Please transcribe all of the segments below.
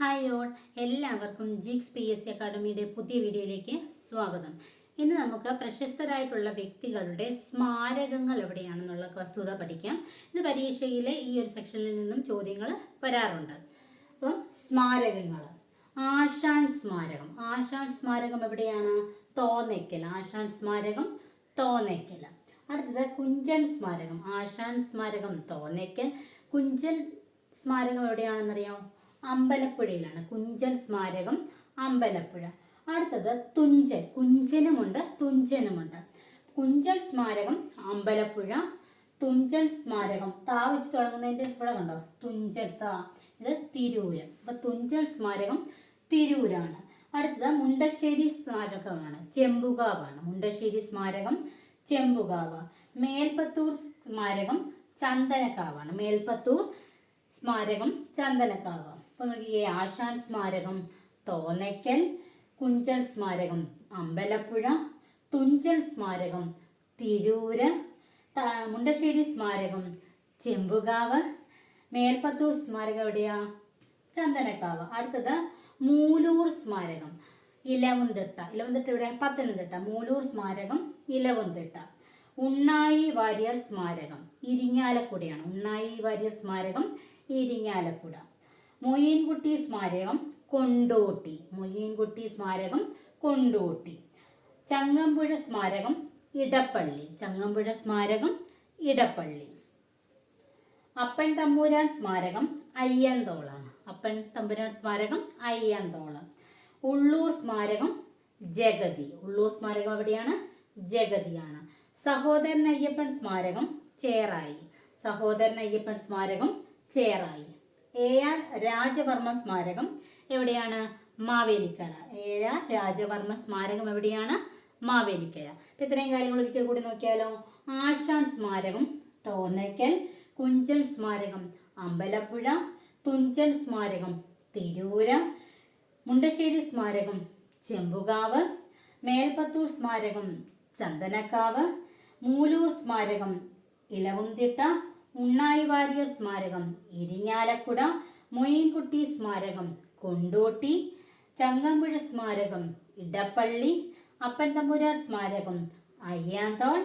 Hi all എല്ലാവർക്കും ജിക്സ് P S C അക്കാഡമിയുടെ പുതിയ വീഡിയോയിലേക്ക് സ്വാഗതം. ഇന്ന് നമുക്ക് പ്രശസ്തരായിട്ടുള്ള വ്യക്തികളുടെ സ്മാരകങ്ങൾ എവിടെയാണെന്നുള്ള വസ്തുത പഠിക്കാം. ഇന്ന് പരീക്ഷയിലെ ഈ ഒരു സെക്ഷനിൽ നിന്നും ചോദ്യങ്ങൾ വരാറുണ്ട്. അപ്പം സ്മാരകങ്ങൾ. ആശാൻ സ്മാരകം. ആശാൻ സ്മാരകം എവിടെയാണ്? തോന്നയ്ക്കൽ. ആശാൻ സ്മാരകം തോന്നയ്ക്കൽ. അടുത്തത് കുഞ്ചൻ സ്മാരകം. ആശാൻ സ്മാരകം തോന്നയ്ക്കൽ. കുഞ്ചൻ സ്മാരകം എവിടെയാണെന്നറിയാമോ? അമ്പലപ്പുഴയിലാണ്. കുഞ്ചൻ സ്മാരകം അമ്പലപ്പുഴ. അടുത്തത് തുഞ്ചൻ. കുഞ്ചനുമുണ്ട് തുഞ്ചനുമുണ്ട്. കുഞ്ചൻ സ്മാരകം അമ്പലപ്പുഴ. തുഞ്ചൻ സ്മാരകം. താ വെച്ച് തുടങ്ങുന്നതിന്റെ ഇവിടെ കണ്ടോ? തുഞ്ചൻ താ. ഇത് തിരൂര്. അപ്പൊ തുഞ്ചൻ സ്മാരകം തിരൂരാണ്. അടുത്തത് മുണ്ടശ്ശേരി സ്മാരകമാണ്. ചെമ്പുകാവാണ്. മുണ്ടശ്ശേരി സ്മാരകം ചെമ്പുകാവ്. മേൽപ്പത്തൂർ സ്മാരകം ചന്ദനക്കാവാണ്. മേൽപ്പത്തൂർ സ്മാരകം ചന്ദനക്കാവ്. നോക്കിയേ ആശാൻ സ്മാരകം തോന്നയ്ക്കൽ കുഞ്ചൻ സ്മാരകം അമ്പലപ്പുഴ തുഞ്ചൻ സ്മാരകം തിരൂര് മുണ്ടശ്ശേരി സ്മാരകം ചെമ്പുകാവ് മേൽപ്പത്തൂർ സ്മാരകം എവിടെയാ ചന്ദനക്കാവ്. അടുത്തത് മൂലൂർ സ്മാരകം ഇലവുംതിട്ട. ഇലവുംതിട്ട ഇവിടെ പത്തനംതിട്ട. മൂലൂർ സ്മാരകം ഇലവുംതിട്ട. ഉണ്ണായി വാര്യർ സ്മാരകം ഇരിങ്ങാലക്കുടയാണ്. ഉണ്ണായി വാര്യർ സ്മാരകം ഇരിങ്ങാലക്കുട. മൊയ്യൻകുട്ടി സ്മാരകം കൊണ്ടോട്ടി. മൊയ്യൻകുട്ടി സ്മാരകം കൊണ്ടോട്ടി. ചങ്ങമ്പുഴ സ്മാരകം ഇടപ്പള്ളി. ചങ്ങമ്പുഴ സ്മാരകം ഇടപ്പള്ളി. അപ്പൻ തമ്പുരാൻ സ്മാരകം അയ്യന്തോളാണ്. അപ്പൻ തമ്പുരാൻ സ്മാരകം അയ്യന്തോളം ഉള്ളൂർ സ്മാരകം ജഗതി. ഉള്ളൂർ സ്മാരകം എവിടെയാണ് ജഗതിയാണ്. സഹോദരൻ അയ്യപ്പൻ സ്മാരകം ചേറായി. സഹോദരൻ അയ്യപ്പൻ സ്മാരകം ചേറായി. എ ആർ രാജവർമ്മ സ്മാരകം എവിടെയാണ്? മാവേലിക്കര. എ ആർ രാജവർമ്മ സ്മാരകം എവിടെയാണ്? മാവേലിക്കര. അപ്പൊ ഇത്രയും കാര്യങ്ങൾ ഒരിക്കൽ കൂടി നോക്കിയാലോ? ആശാൻ സ്മാരകം തോന്നയ്ക്കൽ കുഞ്ചൻ സ്മാരകം അമ്പലപ്പുഴ തുഞ്ചൻ സ്മാരകം തിരൂര മുണ്ടശ്ശേരി സ്മാരകം ചെമ്പുകാവ് മേൽപ്പത്തൂർ സ്മാരകം ചന്ദനക്കാവ് മൂലൂർ സ്മാരകം ഇലവുംതിട്ട ഉണ്ണായി വാര്യർ സ്മാരകം ഇരിങ്ങാലക്കുട മൊയ്യൻകുട്ടി സ്മാരകം കൊണ്ടോട്ടി ചങ്ങമ്പുഴ സ്മാരകം ഇടപ്പള്ളി അപ്പൻ തമ്പുരാർ സ്മാരകം അയ്യാന്തോൾ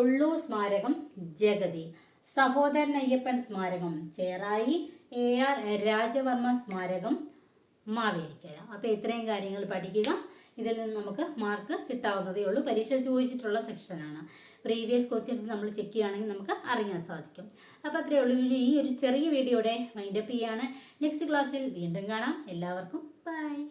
ഉള്ളൂർ സ്മാരകം ജഗതി സഹോദരൻ അയ്യപ്പൻ സ്മാരകം ചേറായി എ ആർ രാജവർമ്മ സ്മാരകം മാവേലിക്കര. അപ്പോൾ ഇത്രയും കാര്യങ്ങൾ പഠിക്കുക. ഇതിൽ നിന്ന് നമുക്ക് മാർക്ക് കിട്ടാവുന്നതേ ഉള്ളൂ. പരീക്ഷ ചോദിച്ചിട്ടുള്ള സെക്ഷനാണ് പ്രീവിയസ് ക്വസ്റ്റ്യൻസ് നമ്മൾ ചെക്ക് ചെയ്യുകയാണെങ്കിൽ നമുക്ക് അറിയാൻ സാധിക്കും. അപ്പോൾ അത്രയേ ഉള്ളൂ. ഈ- ഒരു ചെറിയ വീഡിയോയുടെ മൈൻഡപ്പ് ചെയ്യാണ്. നെക്സ്റ്റ് ക്ലാസ്സിൽ വീണ്ടും കാണാം. എല്ലാവർക്കും ബൈ